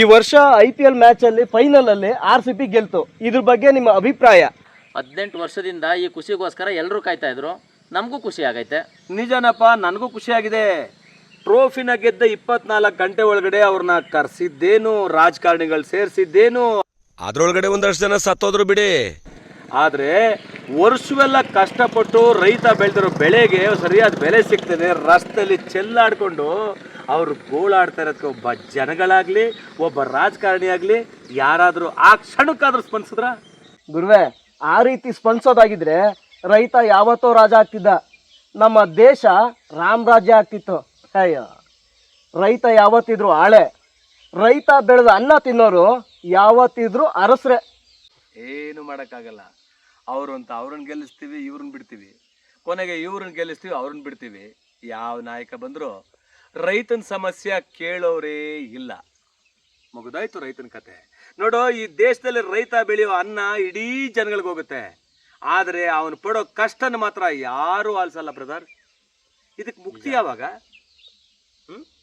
ಈ ವರ್ಷ I P L ಮ್ಯಾಚಲ್ಲಿ ಫೈನಲಲ್ಲಿ ಆರ್ ಸಿ ಪಿ ಗೆಲ್ತು. ಇದ್ರ ಬಗ್ಗೆ ನಿಮ್ಮ ಅಭಿಪ್ರಾಯ? ಹದಿನೆಂಟು ವರ್ಷದಿಂದ ಈ ಖುಷಿಗೋಸ್ಕರ ಎಲ್ಲರೂ ಕಾಯ್ತಾ ಇದ್ರು. ನಮಗೂ ಖುಷಿ ಆಗೈತೆ. ನಿಜನಪ್ಪ ನನಗೂ ಖುಷಿಯಾಗಿದೆ ಟ್ರೋಫಿನ ಗೆದ್ದ ಇಪ್ಪತ್ನಾಲ್ಕು ಗಂಟೆ ಒಳಗಡೆ ಅವ್ರನ್ನ ಕರೆಸಿದ್ದೇನು ರಾಜಕಾರಣಿಗಳು ಸೇರಿಸಿದ್ದೇನು. ಅದ್ರೊಳಗಡೆ ಒಂದಷ್ಟು ಜನ ಸತ್ತೋದ್ರು ಬಿಡಿ. ಆದರೆ ವರ್ಷವೆಲ್ಲ ಕಷ್ಟಪಟ್ಟು ರೈತ ಬೆಳೆದಿರೋ ಬೆಳೆಗೆ ಸರಿಯಾದ ಬೆಲೆ ಸಿಗ್ತದೆ. ರಸ್ತೆಯಲ್ಲಿ ಚೆಲ್ಲಾಡ್ಕೊಂಡು ಅವ್ರು ಗೋಳಾಡ್ತಾ ಇರೋದಕ್ಕೆ ಒಬ್ಬ ಜನಗಳಾಗಲಿ ಒಬ್ಬ ರಾಜಕಾರಣಿ ಆಗಲಿ ಯಾರಾದರೂ ಆ ಕ್ಷಣಕ್ಕಾದ್ರೂ ಸ್ಪಂದಿಸಿದ್ರ? ಗುರುವೆ ಆ ರೀತಿ ಸ್ಪಂದಿಸೋದಾಗಿದ್ರೆ ರೈತ ಯಾವತ್ತೋ ರಾಜ ಆಗ್ತಿದ್ದ. ನಮ್ಮ ದೇಶ ರಾಮರಾಜ್ಯ ಆಗ್ತಿತ್ತು. ಅಯ್ಯೋ ರೈತ ಯಾವತ್ತಿದ್ರು ಆಳೆ. ರೈತ ಬೆಳೆದ ಅನ್ನ ತಿನ್ನೋರು ಯಾವತ್ತಿದ್ರು ಅರಸ್ರೆ. ಏನು ಮಾಡೋಕ್ಕಾಗಲ್ಲ. ಅವರು ಅಂತ ಅವ್ರನ್ನ ಗೆಲ್ಲಿಸ್ತೀವಿ ಇವ್ರನ್ನ ಬಿಡ್ತೀವಿ. ಕೊನೆಗೆ ಇವ್ರನ್ನ ಗೆಲ್ಲಿಸ್ತೀವಿ ಅವ್ರನ್ನ ಬಿಡ್ತೀವಿ. ಯಾವ ನಾಯಕ ಬಂದರೂ ರೈತನ ಸಮಸ್ಯೆ ಕೇಳೋರೇ ಇಲ್ಲ. ಮುಗಿದಾಯ್ತು ರೈತನ ಕತೆ. ನೋಡು ಈ ದೇಶದಲ್ಲಿ ರೈತ ಬೆಳೆಯೋ ಅನ್ನ ಇಡೀ ಜನಗಳಿಗೆ ಹೋಗುತ್ತೆ. ಆದರೆ ಅವನು ಪಡೋ ಕಷ್ಟನ ಮಾತ್ರ ಯಾರೂ ಆಲಿಸಲ್ಲ ಬ್ರದರ್ ಇದಕ್ಕೆ ಮುಕ್ತಿ ಯಾವಾಗ? ಹ್ಮ್?